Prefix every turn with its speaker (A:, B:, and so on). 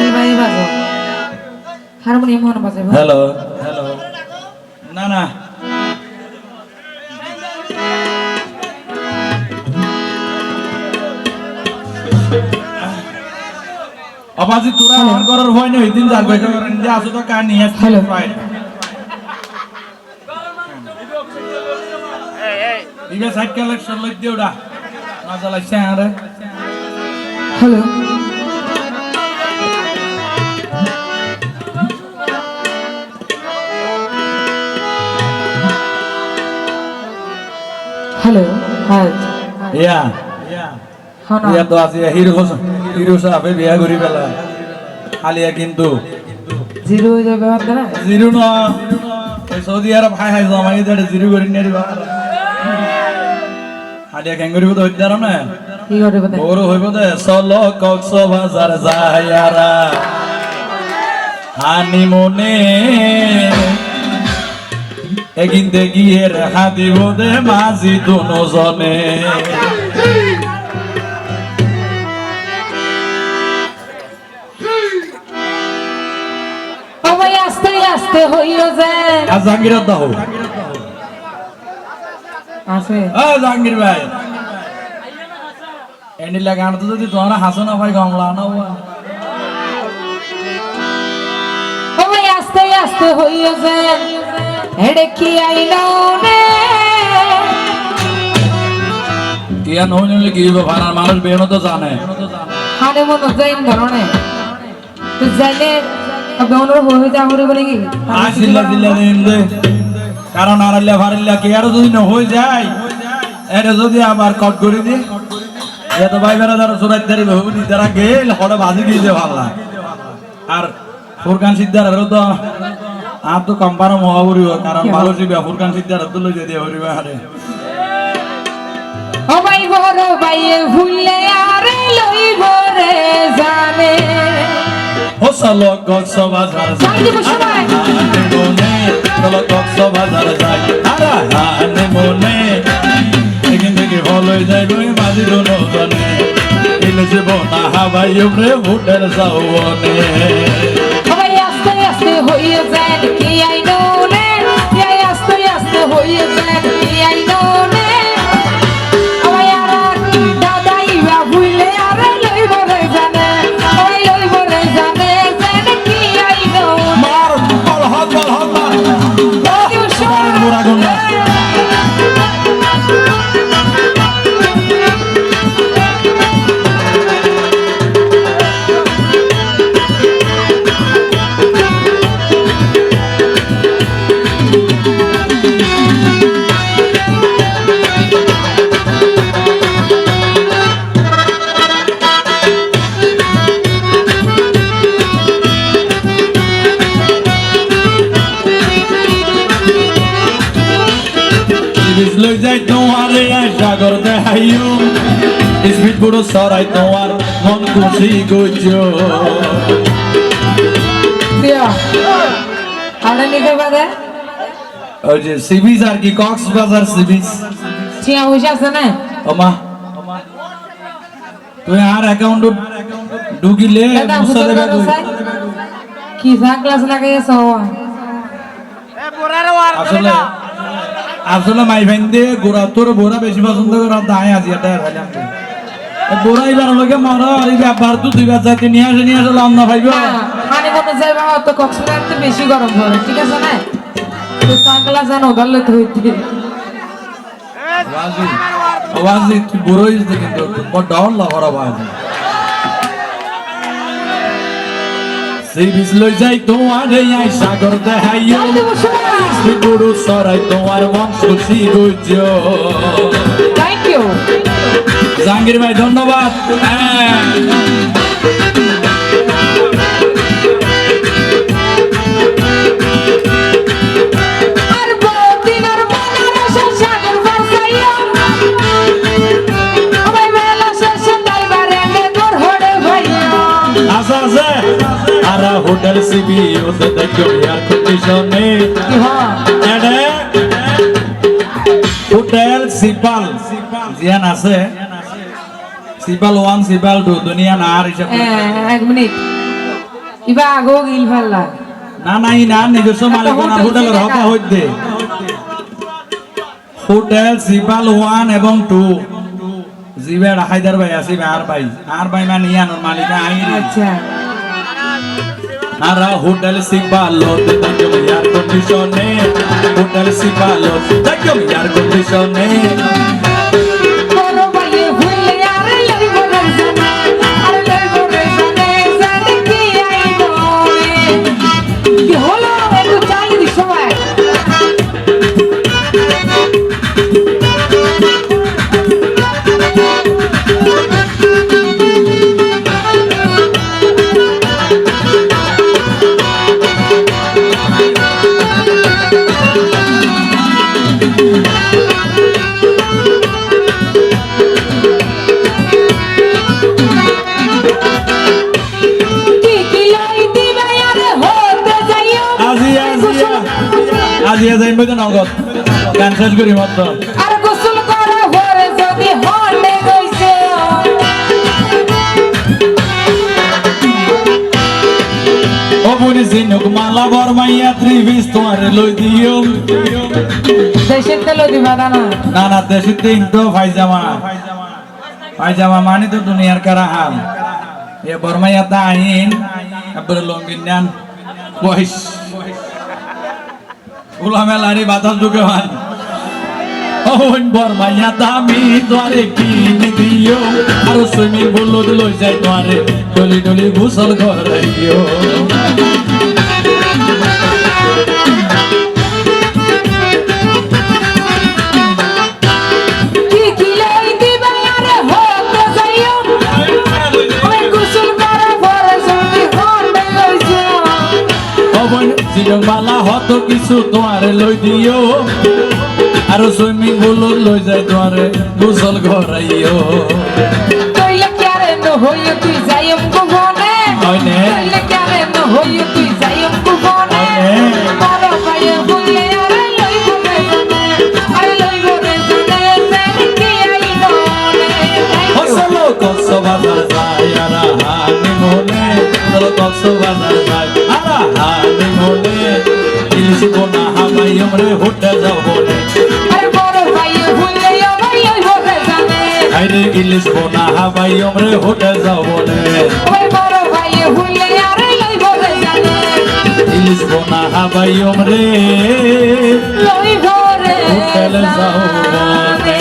A: সেলবাই বাজো harmonium হন বাজে
B: hello. Hello. না না। অবাজি তোরা আমার ঘরের ভয় নেই দিন করেন যে আসো তো কার নিয়ে আসতে
A: Hello.
B: পাই ইবে সাইড কালেকশন লই দিও ডা। না চালাইছে আরে
A: হ্যালো। হ্যালো হ্যাঁ
B: ইয়া। ইয়া তো আছে হিরো হিরো সাহেব বিয়া করি পেলা। আলিয়া কিন্তু।
A: জিরো হয়ে যাবে না।
B: জিরো ন সৌদি আরব হাই হাই জমাই দেড় জিরো করি নিয়ে আলিয়া কেন করিব তো হইতে না?
A: কি
B: বড় হইব দে চলো কক্স বাজার যাইয়ারা হানি মনে এগিন গিয়ে রেখা দিব দে মাঝি দুজনে
A: আস্তে আস্তে হইও যায়
B: আর জাহাঙ্গীর দাও
A: আছে।
B: ও জাহাঙ্গীর ভাই। এন্ডিলা গান তো যদি তোমরা হাসো না ভাই গামলা না ও
A: ও আস্তে আস্তে হইও যায় হেডে কি আইলো
B: কিয়া নহলে কি হবে ভাড়ার মানুষ বেরোনো তো জানে
A: হারে মন যাইন ধরনে তো যাইলে আবে ওনর হয়ে যা হরে বলে কি
B: আসিল্লা দিল্লা দিন দে কারণ আড়াল্লা ফাড়াল্লা কে আর যদি না হয়ে যায় এটা যদি আবার কট করে দি এত ভাই বেড়া ধরো সুরাত দাঁড়ি বহু দি তারা গেল হড়ে বাজি গিয়ে যে ভাল্লা আর ফুরকান সিদ্ধার আরও তো আর তো কম্পারও মহাবুরি কারণ ভালো শিবে ফুরকান সিদ্ধার হরিবে হারে
A: বড় ভাইয়ে ভুললে আরে লইব রে জানে।
B: কক্স বাজার মনে চলো কক্স বাজার যাই আরা হানে মনে এখান থেকে হলই যাই গই মাঝি দোনো জনে ইলে যে বনা হাবাই উপরে ভুটের
A: ও ভাই আস্তে আস্তে যায় কি আইলো রে? এই আস্তে আস্তে হইও যায় কি আইলো রে
B: সাগর দেখাইও স্পিড বুড়ো সরাই তোমার মন খুশি গইছো
A: দিয়া আমরা নিতে পারে
B: ওই যে সিবিস আর কি কক্সবাজার সিবিস
A: চিয়া হইছে আছে না
B: ওমা তুই আর অ্যাকাউন্ট ঢুকিলে
A: দাদা
B: মুসা
A: হুজুর
B: দেবে
A: দাদা
B: তুই
A: সাই কি যা ক্লাস লাগাইছ
B: আসলে আসলে মাই ভাইন দে গোড়া তোর বোরা বেশি পছন্দ করে দায় আজি এটা ভাইলাম বোরা এবার লগে মর আর এই তো দুই বার যাইতে নিয়ে আসে নিয়ে আসে লন্না ভাইব।
A: মানে মনে যায় বাবা তো কক্সবাজার তো বেশি গরম পড়ে ঠিক আছে না? তো সাংকলা জানো গল্লে তো হইতে
B: বাজি বাজি তুই বড় হইছিস কিন্তু বড় ডর লাগর বাজি বিষ লই যাই তোমার এই সাগর দেখাইও গুরু সরাই তোমার বংশ শিরোজ
A: থ্যাংক ইউ
B: জাহাঙ্গীর ভাই ধন্যবাদ। হ্যাঁ। জিয়ান আছে? সিপাল ওয়ান সিপাল টু দুনিয়া না আর হিসাব
A: এক মিনিট। ইবা আগো গিল ফাল্লা
B: না না ই না নিজস্ব মালিকানা
A: হোটেল
B: হোটেলের
A: একা।
B: হইতে হোটেল সিপাল ওয়ান এবং টু। জিবের হায়দার ভাই আছে আর ভাই। আর ভাই মানে ইয়ানোর মালিকা আইরি
A: আচ্ছা।
B: Ara hotel Sibalo, thank you air conditioner. Hotel Sibalo, thank you আজিয়া যাইব তো নগদ। গান শেষ করি মাত্র।
A: আর গোসল করে ভরে যদি হন্ডে গইছে
B: ও বুনি সিনুক মালা বরমাইয়া ত্রিভিস তোমার লই দিও।
A: দেশের তেল দিবা না
B: না। না দেশি তিন তো পায়জামা। পায়জামা মানে তো দুনিয়ার কারা হাল এ বরমাইয়া তা আইন তারপরে লঙ্গিন নেন। উলা মেলারি বাতাস ঢুকে হয় ওন বরমাইয়া দামি দ্বারে কিনে দিও। আর সুইমিং পুল লই যায় দ্বারে ডলি ডলি গোসল ঘর
A: কি
B: কিছু তোমারে লই দিও। আর সুইমিং পুল লই যাই তোরে গোসল করাইও
A: কইলে ক্যারে ন হইও তুই যাইম কুবনে?
B: হয়নে।
A: কইলে ক্যারে ন হইও তুই যাইম কুবনে আরে আরে কি
B: হসলো কক্স যায় আর হানি মনে হসলো আমরে হোটেল যাও বলে
A: আরে
B: ইলিশ বোনা হাবাই আমরে হোটেল
A: জানে।
B: ইলিশ বোনা হাবাই আমরে হোটেল
A: জানে।